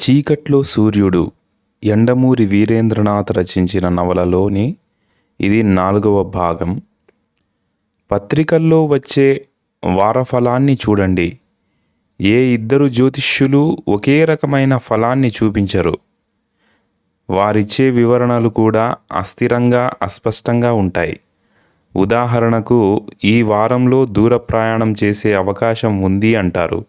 చీకట్లో సూర్యుడు యండమూరి వీరేంద్రనాథ్ రచించిన నవలలోని ఇది నాలుగవ భాగం. పత్రికల్లో వచ్చే వారఫలాన్ని చూడండి. ఏ ఇద్దరు జ్యోతిష్యులు ఒకే రకమైన ఫలాన్ని చూపించరు. వారిచ్చే వివరణలు కూడా అస్థిరంగా అస్పష్టంగా ఉంటాయి. ఉదాహరణకు ఈ వారంలో దూర ప్రయాణం చేసే అవకాశం ఉంది అంటారు.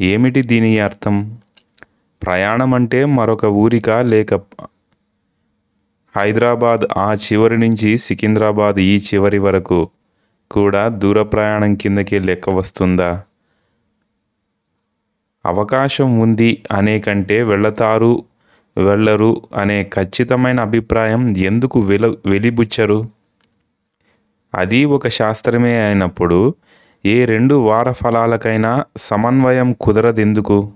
ఏమిటి దీని అర్థం? ప్రయాణం అంటే మరొక ఊరిక లేక హైదరాబాద్ ఆ చివరి నుంచి సికింద్రాబాద్ ఈ చివరి వరకు కూడా దూర ప్రయాణం కిందకి లెక్క వస్తుందా? అవకాశం ఉంది అనే కంటే వెళతారు వెళ్ళరు అనే ఖచ్చితమైన అభిప్రాయం ఎందుకు వెల వెలిబుచ్చరు? అది ఒక శాస్త్రమే అయినప్పుడు ఏ రెండు వార ఫలాలకైనా సమన్వయం కుదరదెందుకు?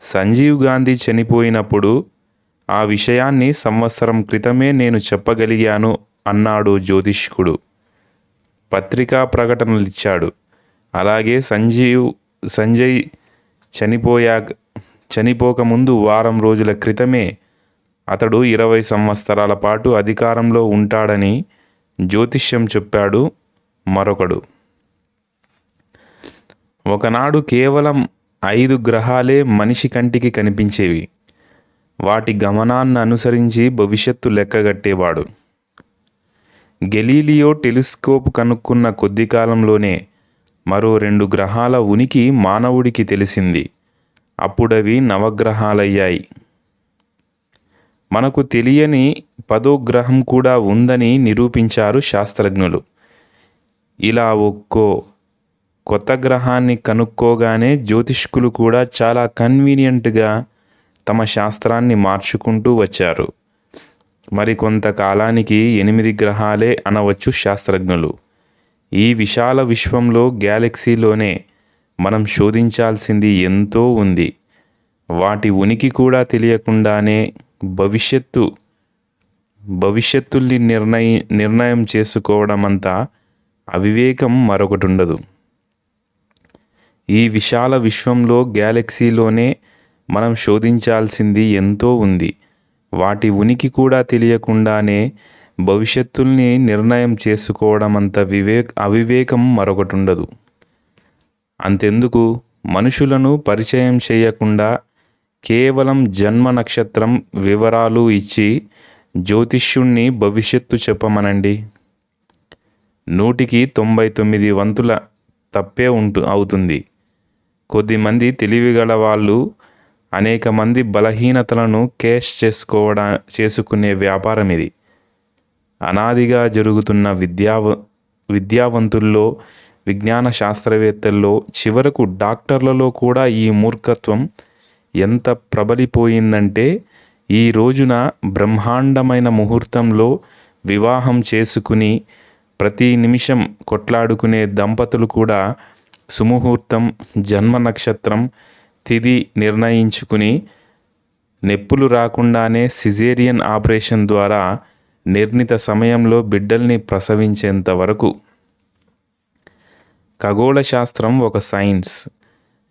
సంజీవ్ గాంధీ చనిపోయినప్పుడు ఆ విషయాన్ని సంవత్సరం క్రితమే నేను చెప్పగలిగాను అన్నాడు జ్యోతిష్కుడు. పత్రికా ప్రకటనలు ఇచ్చాడు అలాగే సంజీవ్ సంజయ్ చనిపోయాక చనిపోకముందు వారం రోజుల క్రితమే అతడు ఇరవై సంవత్సరాల పాటు అధికారంలో ఉంటాడని జ్యోతిష్యం చెప్పాడు మరొకడు. ఒకనాడు కేవలం ఐదు గ్రహాలే మనిషి కంటికి కనిపించేవి. వాటి గమనాన్ని అనుసరించి భవిష్యత్తు లెక్కగట్టేవాడు. గెలీలియో టెలిస్కోప్ కనుక్కున్న కొద్ది కాలంలోనే మరో రెండు గ్రహాల ఉనికి మానవుడికి తెలిసింది. అప్పుడవి నవగ్రహాలయ్యాయి. మనకు తెలియని పదో గ్రహం కూడా ఉందని నిరూపించారు శాస్త్రజ్ఞులు. ఇలా ఒక్కో కొత్త గ్రహాన్ని కనుక్కోగానే జ్యోతిష్కులు కూడా చాలా కన్వీనియంట్గా తమ శాస్త్రాన్ని మార్చుకుంటూ వచ్చారు. మరి కొంతకాలానికి ఎనిమిది గ్రహాలే అనవచ్చు శాస్త్రజ్ఞులు. ఈ విశాల విశ్వంలో గ్యాలక్సీలోనే మనం శోధించాల్సింది ఎంతో ఉంది. వాటి ఉనికి కూడా తెలియకుండానే భవిష్యత్తు భవిష్యత్తుల్ని నిర్ణయి నిర్ణయం చేసుకోవడం అంతా అవివేకం మరొకటి ఉండదు ఈ విశాల విశ్వంలో గ్యాలక్సీలోనే మనం శోధించాల్సింది ఎంతో ఉంది. వాటి ఉనికి కూడా తెలియకుండానే భవిష్యత్తుల్ని నిర్ణయం చేసుకోవడం అంత వివేక్ అవివేకం మరొకటి ఉండదు అంతెందుకు? మనుషులను పరిచయం చేయకుండా కేవలం జన్మ నక్షత్రం వివరాలు ఇచ్చి జ్యోతిష్యుణ్ణి భవిష్యత్తు చెప్పమనండి. నూటికి తొంభై తొమ్మిది వంతుల తప్పే ఉంటు అవుతుంది. కొద్దిమంది తెలివిగల వాళ్ళు అనేక మంది బలహీనతలను కేష్ చేసుకోవడా చేసుకునే వ్యాపారం ఇది అనాదిగా జరుగుతున్న విద్యావ విద్యావంతుల్లో విజ్ఞాన శాస్త్రవేత్తల్లో చివరకు డాక్టర్లలో కూడా ఈ మూర్ఖత్వం ఎంత ప్రబలిపోయిందంటే ఈ రోజున బ్రహ్మాండమైన ముహూర్తంలో వివాహం చేసుకుని ప్రతి నిమిషం కొట్లాడుకునే దంపతులు కూడా సుముహూర్తం జన్మ నక్షత్రం తిది నిర్ణయించుకుని నెప్పులు రాకుండానే సిజేరియన్ ఆపరేషన్ ద్వారా నిర్ణీత సమయంలో బిడ్డల్ని ప్రసవించేంత వరకు. ఖగోళ శాస్త్రం ఒక సైన్స్.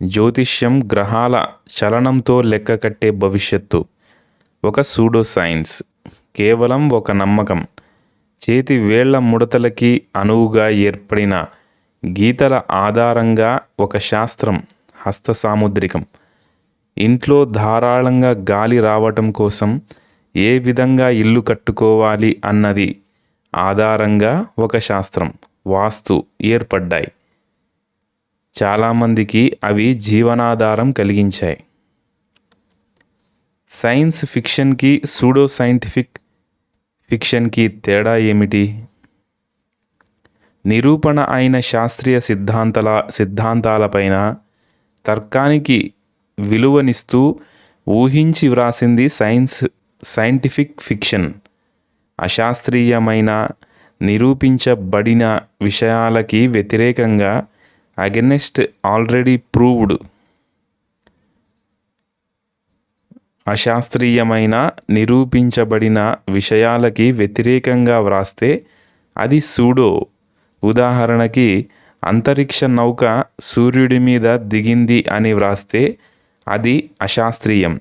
జ్యోతిష్యం గ్రహాల చలనంతో లెక్క కట్టే భవిష్యత్తు. ఒక సూడో సైన్స్. కేవలం ఒక నమ్మకం. చేతి వేళ్ళ ముడతలకి అనువుగా ఏర్పడిన గీతల ఆధారంగా ఒక శాస్త్రం హస్త సాముద్రికం. ఇంట్లో ధారాళంగా గాలి రావటం కోసం ఏ విధంగా ఇల్లు కట్టుకోవాలి అన్నది ఆధారంగా ఒక శాస్త్రం వాస్తు ఏర్పడ్డాయి. చాలామందికి అవి జీవనాధారం కలిగించాయి. సైన్స్ ఫిక్షన్కి సూడో సైంటిఫిక్ ఫిక్షన్కి తేడా ఏమిటి? నిరూపణ అయిన శాస్త్రీయ సిద్ధాంతాల సిద్ధాంతాలపైన తర్కానికి విలువనిస్తూ ఊహించి వ్రాసింది సైన్స్ సైంటిఫిక్ ఫిక్షన్. అశాస్త్రీయమైన నిరూపించబడిన విషయాలకి వ్యతిరేకంగా అగెనెస్ట్ ఆల్రెడీ ప్రూవ్డ్. అశాస్త్రీయమైన నిరూపించబడిన విషయాలకి వ్యతిరేకంగా వ్రాస్తే అది సూడో. ఉదాహరణకి అంతరిక్ష నౌక సూర్యుడి మీద దిగింది అని వ్రాస్తే అది అశాస్త్రీయం.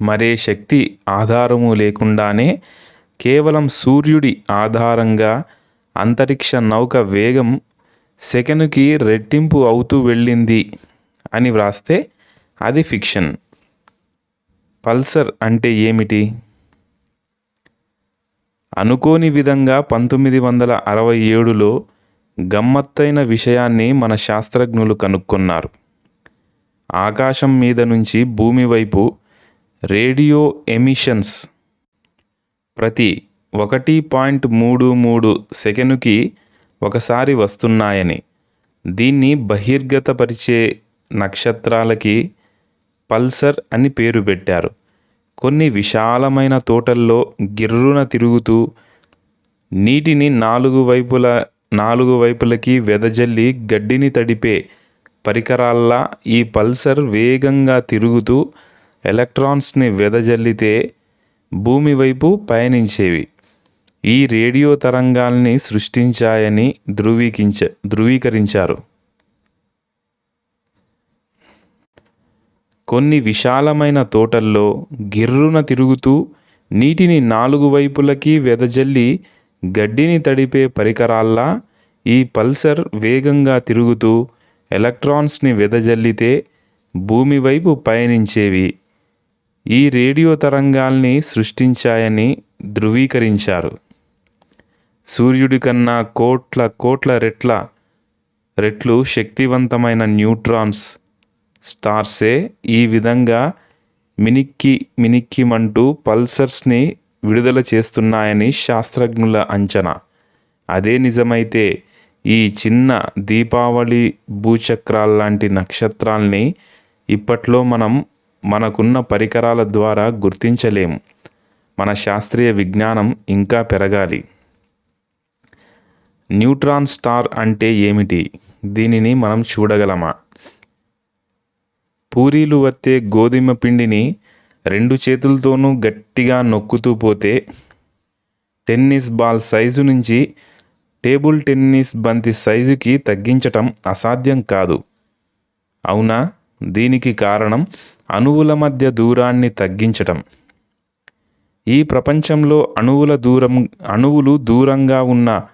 మరే శక్తి ఆధారము లేకుండానే కేవలం సూర్యుడి ఆధారంగా అంతరిక్ష నౌక వేగం సెకనుకి రెట్టింపు అవుతూ వెళ్ళింది అని వ్రాస్తే అది ఫిక్షన్. పల్సర్ అంటే ఏమిటి? అనుకోని విధంగా పంతొమ్మిది వందల అరవై ఏడులో గమ్మత్తైన విషయాన్ని మన శాస్త్రజ్ఞులు కనుక్కున్నారు. ఆకాశం మీద నుంచి భూమి వైపు రేడియో ఎమిషన్స్ ప్రతి ఒకటి పాయింట్ మూడు మూడు సెకనుకి ఒకసారి వస్తున్నాయని దీన్ని బహిర్గతపరిచే నక్షత్రాలకి పల్సర్ అని పేరు పెట్టారు. కొన్ని విశాలమైన తోటల్లో గిర్రున తిరుగుతూ నీటిని నాలుగు వైపుల నాలుగు వైపులకి వెదజల్లి గడ్డిని తడిపే పరికరాల్లా ఈ పల్సర్ వేగంగా తిరుగుతూ ఎలక్ట్రాన్స్ని వెదజల్లితే భూమి వైపు పయనించేవి. ఈ రేడియో తరంగాల్ని సృష్టించాయని ధృవీకించ ధృవీకరించారు. కొన్ని విశాలమైన తోటల్లో గిర్రున తిరుగుతూ నీటిని నాలుగు వైపులకి వెదజల్లి గడ్డిని తడిపే పరికరాల్లా ఈ పల్సర్ వేగంగా తిరుగుతూ ఎలక్ట్రాన్స్ని వెదజల్లితే భూమి వైపు పయనించేవి. ఈ రేడియో తరంగాల్ని సృష్టించాయని ధృవీకరించారు. సూర్యుడి కన్నా కోట్ల కోట్ల రెట్ల రెట్లు శక్తివంతమైన న్యూట్రాన్స్ స్టార్సే ఈ విధంగా మినిక్కి మినిక్కిమంటూ పల్సర్స్ని విడుదల చేస్తున్నాయని శాస్త్రజ్ఞుల అంచనా. అదే నిజమైతే ఈ చిన్న దీపావళి భూచక్రాల్లాంటి నక్షత్రాల్ని ఇప్పట్లో మనం మనకున్న పరికరాల ద్వారా గుర్తించలేము. మన శాస్త్రీయ విజ్ఞానం ఇంకా పెరగాలి. న్యూట్రాన్ స్టార్ అంటే ఏమిటి? దీనిని మనం చూడగలమా? పూరీలు వత్తే గోధుమ పిండిని రెండు చేతులతోనూ గట్టిగా నొక్కుతూ పోతే టెన్నిస్ బాల్ సైజు నుంచి టేబుల్ టెన్నిస్ బంతి సైజుకి తగ్గించటం అసాధ్యం కాదు. అవునా? దీనికి కారణం అణువుల మధ్య దూరాన్ని తగ్గించటం. ఈ ప్రపంచంలో అణువుల దూరం అణువులు దూరంగా ఉన్న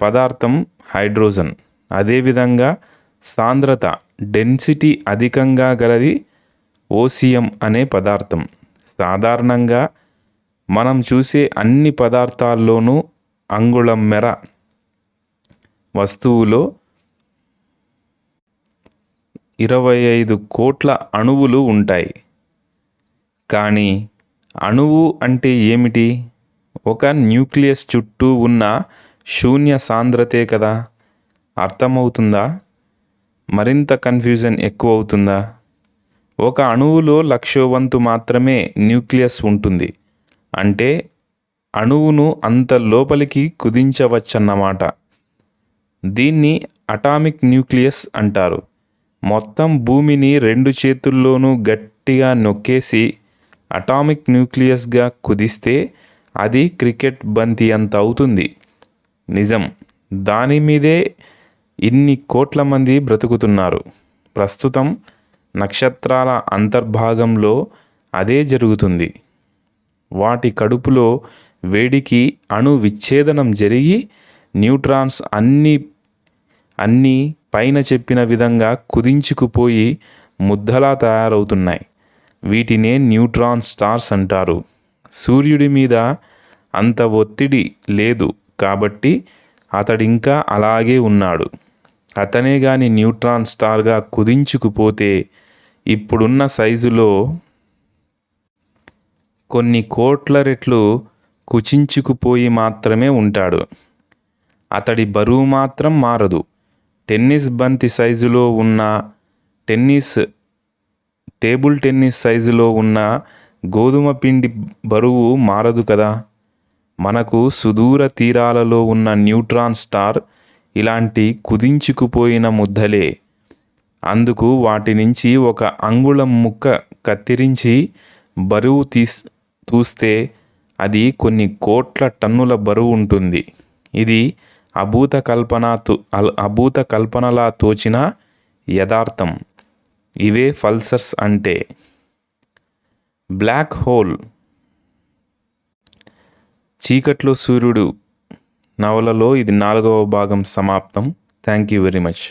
పదార్థం హైడ్రోజన్. అదేవిధంగా సాంద్రత డెన్సిటీ అధికంగా గలది ఓసియం అనే పదార్థం. సాధారణంగా మనం చూసే అన్ని పదార్థాల్లోనూ అంగుళం మెర వస్తువులో ఇరవై ఐదు కోట్ల అణువులు ఉంటాయి. కానీ అణువు అంటే ఏమిటి? ఒక న్యూక్లియస్ చుట్టూ ఉన్న శూన్య సాంద్రతే కదా? అర్థమవుతుందా? మరింత కన్ఫ్యూజన్ ఎక్కువ అవుతుందా ఒక అణువులో లక్షోవంతు మాత్రమే న్యూక్లియస్ ఉంటుంది. అంటే అణువును అంత లోపలికి కుదించవచ్చన్నమాట. దీన్ని అటామిక్ న్యూక్లియస్ అంటారు. మొత్తం భూమిని రెండు చేతుల్లోనూ గట్టిగా నొక్కేసి అటామిక్ న్యూక్లియస్గా కుదిస్తే అది క్రికెట్ బంతి అంత అవుతుంది. నిజం. దాని మీదే ఇన్ని కోట్ల మంది బ్రతుకుతున్నారు. ప్రస్తుతం నక్షత్రాల అంతర్భాగంలో అదే జరుగుతుంది. వాటి కడుపులో వేడికి అణు విచ్ఛేదనం జరిగి న్యూట్రాన్స్ అన్ని అన్నీ పైన చెప్పిన విధంగా కుదించుకుపోయి ముద్దలా తయారవుతున్నాయి. వీటినే న్యూట్రాన్ స్టార్స్ అంటారు. సూర్యుడి మీద అంత ఒత్తిడి లేదు కాబట్టి అతడింకా అలాగే ఉన్నాడు. అతనే కానీ న్యూట్రాన్ స్టార్గా కుదించుకుపోతే ఇప్పుడున్న సైజులో కొన్ని కోట్ల రెట్లు కుచించుకుపోయి మాత్రమే ఉంటాడు. అతడి బరువు మాత్రం మారదు. టెన్నిస్ బంతి సైజులో ఉన్న టెన్నిస్ టేబుల్ టెన్నిస్ సైజులో ఉన్న గోధుమ పిండి బరువు మారదు కదా? మనకు సుదూర తీరాలలో ఉన్న న్యూట్రాన్ స్టార్ ఇలాంటి కుదించుకుపోయిన ముద్దలే. అందుకు వాటి నుంచి ఒక అంగుళం ముక్క కత్తిరించి బరువు తీస్ చూస్తే అది కొన్ని కోట్ల టన్నుల బరువు ఉంటుంది. ఇది అభూత కల్పన అభూత కల్పనలా తోచిన యథార్థం ఇవే పల్సర్స్ అంటే. Black hole. చీకట్లో సూర్యుడు నవలలో ఇది నాలుగవ భాగం సమాప్తం. Thank you very much